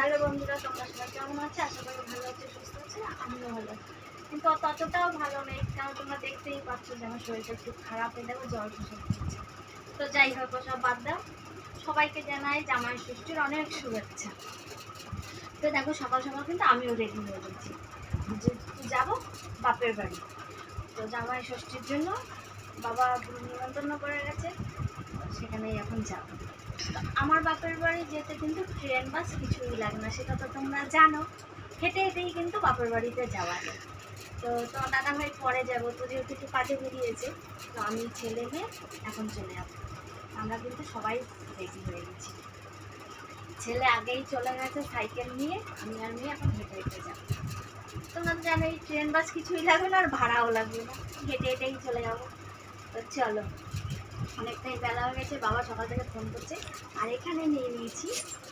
Hello বন্ধুরা, তোমরা সবাই কেমন আছে? আশা করি ভালো আছে, সুস্থ আছে, আমিও ভালো আছি। কিন্তু ততটাও ভালো নেই, কারণ তোমরা দেখতেই পাচ্ছ যে আমার শরীরটা একটু খারাপ হয়ে যাবে জ্বর হচ্ছে তো যাই হোক সব বাদ দাও। সবাইকে জানাই জামাই ষষ্ঠীর অনেক শুভেচ্ছা। তো দেখো, সকাল সকাল কিন্তু আমিও রেডি হয়ে গেছি। যে যাব? বাপের বাড়ি। তো জামাই ষষ্ঠীর জন্য বাবা নিমন্ত্রণ করে গেছে, সেখানেই এখন যাব। আমার বাপের বাড়ি যেতে কিন্তু ট্রেন, বাস কিছুই লাগে না, সেটা তো তোমরা জানো। হেঁটে হেঁটেই কিন্তু বাপের বাড়িতে যাওয়া যায়। তো তোমার দাদা ভাই পরে যাব, তো যেহেতু একটু কাজে বেরিয়েছে, তো আমি ছেলে মেয়ে এখন চলে যাব। আমরা কিন্তু সবাই রেডি হয়ে গেছি। ছেলে আগেই চলে গেছে সাইকেল নিয়ে, আমি আর মেয়ে এখন হেঁটে হেঁটে যাব। তোমরা তো জানো এই ট্রেন, বাস কিছুই লাগবে না আর ভাড়াও লাগবে না। হেঁটে হেঁটেই চলে যাব। তো চলো অনেকটাই বেলা হয়ে গেছে, বাবা সকাল থেকে ফোন করছে। আর এখানে নিয়ে নিয়েছি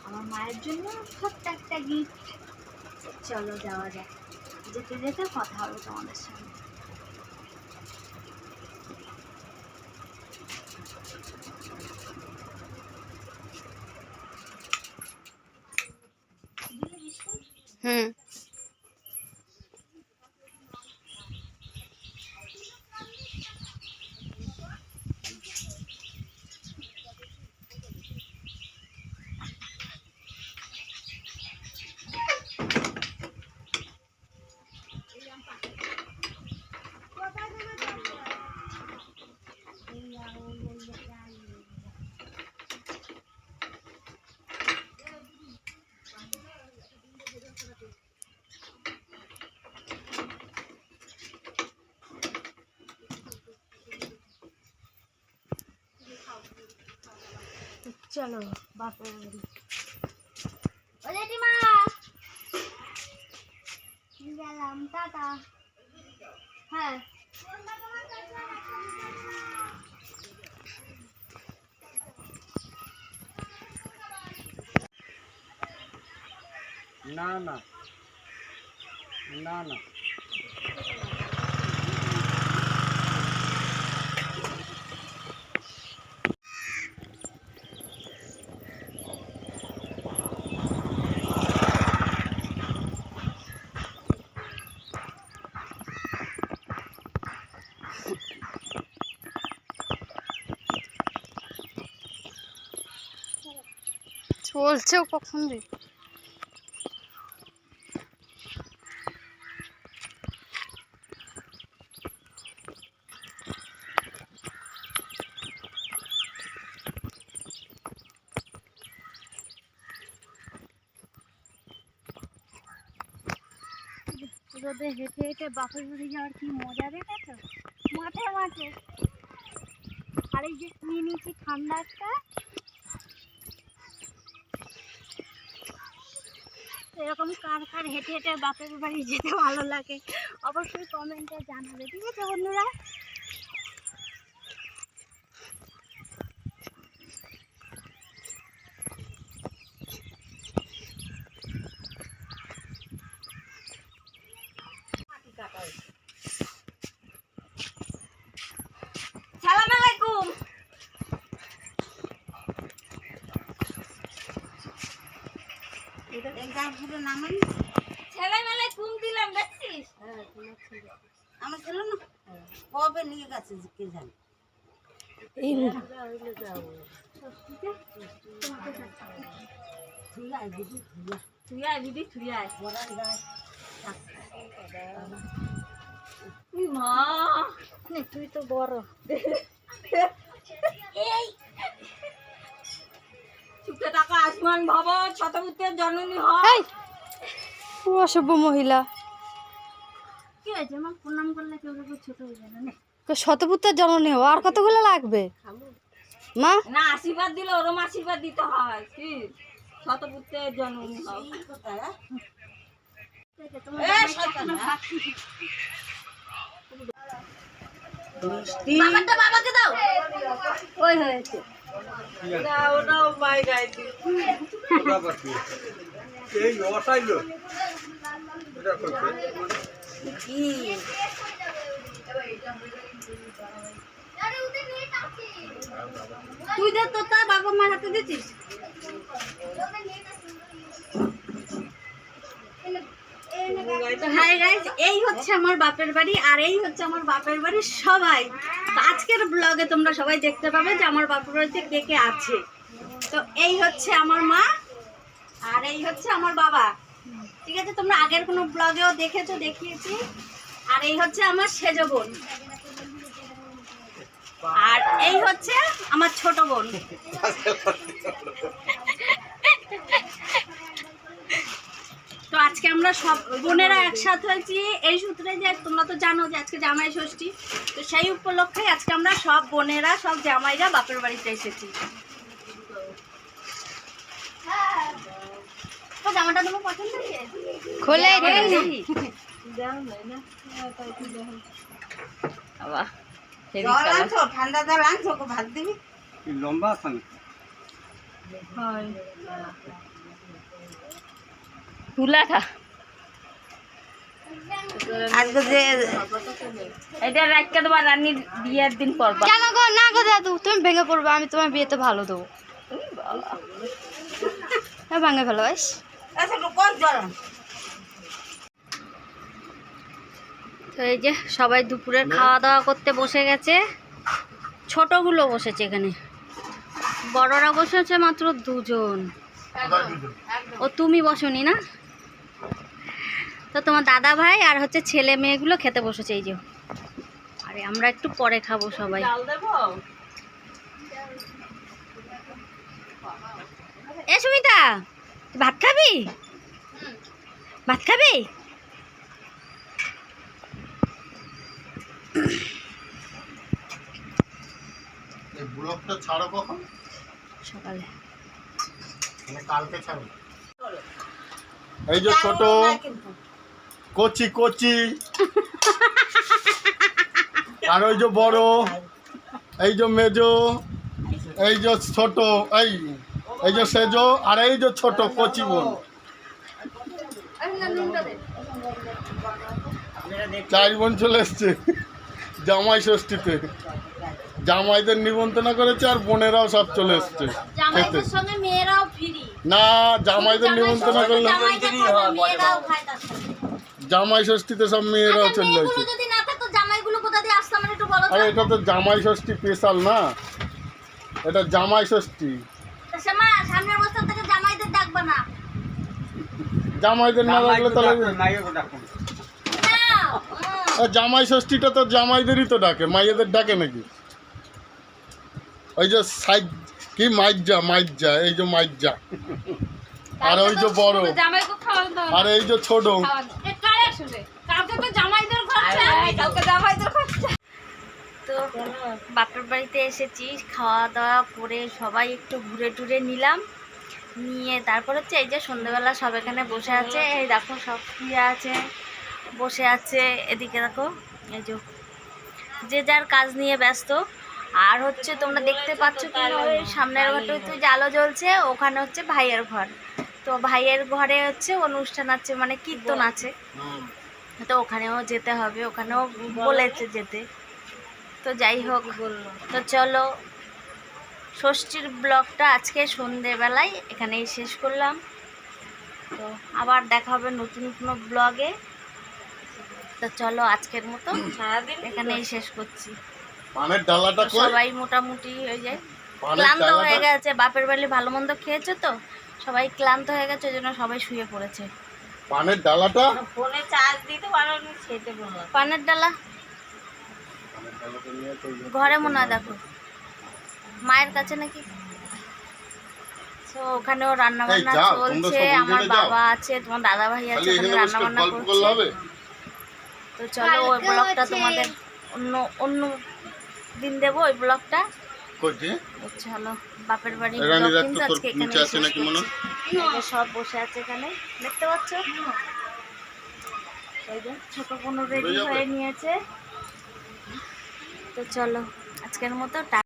আমার মায়ের জন্য ছোট্ট একটা গিফট চলো যাওয়া যাক। যেতে যেতে কথা হবে তোমাদের সঙ্গে হুম। চলো বাপের বাড়ি। ও জেঠিমা। গেলাম টাটা। হ্যাঁ। না না। না না। চলছেও কখন রে রোদে হেঁটে হেঁটে বাপের বাড়ি যাওয়ার কি মজা দেখেছ মাঠে মাঠে। আর এই যে নিয়ে নিয়েছি ঠান্ডা একটা এরকম কার কার হেঁটে হেঁটে বাপের বাড়ি যেতে ভালো লাগে, অবশ্যই কমেন্টে জানাবে। ঠিক আছে বন্ধুরা? সালাম আলাইকুম দিলাম দেখছিস? আমার ছিল না? কবে নিয়ে গেছে যে কে জানে? আয় দিদি তুই আয়। দিদি তুই আয় পড়ার তুই মা। নে, তুই তো বড়। এই। আসমান ভব শতপুত্রের জননী হয় ও অসভ্য মহিলা। কি হয়েছে মা? প্রণাম করলে কেউ কেউ ছোট হয়ে যাবে না? শতপুত্রের জননী হো আর কতগুলো লাগবে? মা? না আশীর্বাদ দিলে ওরম আশীর্বাদ দিতে হয় কি? শতপুত্রের জননী হয়? বাবাকে দাও। ওই হয়েছে। এই অসাইল। এটা করছে কি? তুই তোর তার বাবা মার হাতে দিছিস? তো এই হচ্ছে আমার বাপের বাড়ি আর এই হচ্ছে আমার বাপের বাড়ির সবাই। আজকের ব্লগে তোমরা সবাই দেখতে পাবে যে আমার বাপের বাড়িতে কে কে আছে। তো এই হচ্ছে আমার মা আর এই হচ্ছে আমার বাবা। ঠিক আছে, তোমরা আগের কোনো ব্লগেও দেখেছ, দেখিয়েছি। আর এই হচ্ছে আমার সেজ বোন। আর এই হচ্ছে আমার ছোট বোন। আজকে আমরা সব বোনেরা একসাথে হয়েছি। এই সূত্রে যে তোমরা তো জানো যে আজকে জামাই ষষ্ঠী। তো সেই উপলক্ষে আজকে আমরা সব বোনেরা সব জামাইরা বাপের বাড়িতে এসেছি। জামাটা তোমার পছন্দ খোলে ঠান্ডা জল আনছো? ভাত দিবি? লম্বা আছে আজকে যে এটা তোমার বিয়ের দিন পরবা। কেন গো? না গো দাদু তুমি ভেঙে পড়বে আমি তোমার বিয়েতে ভালো দেবো। হ্যাঁ ভাঙে ফেলো বেশ আচ্ছা? তো এই যে সবাই দুপুরের খাওয়া দাওয়া করতে বসে গেছে। ছোটগুলো বসেছে এখানে। বড়রা বসেছে মাত্র দুজন। ও তুমি বসনি না? তো তোমার দাদা ভাই আর হচ্ছে ছেলে মেয়েগুলো খেতে বসেছে এই যে। আরে আমরা একটু পরে খাব সবাই। এ সুমিতা ভাত খাবি? ভাত খাবি? এই ব্লগটা ছাড়ো কখন? সকালে। মানে কালকে ছাড়ো। এই যে ছোট কচি কচি। আর ওই যে বড় এই যে মেজো এই যে ছোট এই এই যে সেজো আর এই যে ছোট কচি বোন। চার বোন চলে এসছে জামাই ষষ্ঠীতে। জামাইদের নিমন্ত্রণ করেছে আর বোনেরাও সব চলে এসছে খেতে। না জামাইদের নিমন্ত্রণ করলে জামাই ষষ্ঠীতে সব মেয়েরাও আচ্ছা, চলে যাচ্ছে যদি না থাকতো জামাইগুলো কোথা দিয়ে আসতো আমার একটু বলো তো। আরে এটা তো জামাই ষষ্ঠী স্পেশাল না। এটা জামাই ষষ্ঠী। তা শ্যামা সামনের বছর থেকে জামাইদের না। জামাইদের না তাহলে জামাই ষষ্ঠীটা তো জামাইদেরই তো ডাকে মাইয়েদের ডাকে নাকি? ওই যে সাইজ কি মাইজা মাইজা এই যে মাইজা আর ওই যে বড়। আর এই যে ছোট। আসলে। কালকে তো জামাইদের খরচা। কালকে জামাইদের খরচা। তো বাপের বাড়িতে এসেছি খাওয়া দাওয়া করে সবাই একটু ঘুরে টুরে নিলাম। নিয়ে তারপর হচ্ছে এই যে সন্ধ্যেবেলা সব এখানে বসে আছে। এই দেখো সব শুয়ে আছে বসে আছে। এদিকে দেখো এই যে যে যার কাজ নিয়ে ব্যস্ত। আর হচ্ছে তোমরা দেখতে পাচ্ছ কি ওই সামনের ঘরটা তুই যে আলো জ্বলছে ওখানে হচ্ছে ভাইয়ের ঘর। তো ভাইয়ের ঘরে হচ্ছে অনুষ্ঠান আছে মানে কীর্তন আছে। তো ওখানেও যেতে হবে ওখানেও বলেছে যেতে। তো যাই হোক তো চলো। ষষ্ঠীর ব্লগটা আজকে সন্ধেবেলায় এখানেই শেষ করলাম। তো আবার দেখা হবে নতুন কোনো ব্লগে। তো চলো আজকের মতো সারাদিন এখানেই শেষ করছি। পানের ডালাটা সবাই মোটামুটি হয়ে যায়। ক্লান্ত হয়ে গেছে বাপের বাড়ি ভালো মন্দ খেয়েছে তো? সবাই ক্লান্ত হয়ে গেছে ওই জন্য সবাই শুয়ে পড়েছে। পানের ডালাটা? ফোনে চার্জ দিতে পারো না সেটা বলো পানের ডালা? ঘরে মনে হয় দেখো। মায়ের কাছে নাকি? তো ওখানেও রান্না বান্না চলছে আমার বাবা আছে তোমার দাদা ভাই আছে ওখানে রান্না বান্না করছে। তো চলো ওই ব্লগটা তোমাদের অন্য অন্য দিন দেবো ওই ব্লগটা। চলো বাপের বাড়ি কিন্তু আজকে এখানে সব বসে আছে এখানে। দেখতে পাচ্ছ? এই যে ছোট কোনো রেডি হয়ে নিয়েছে। তো চলো আজকের মতো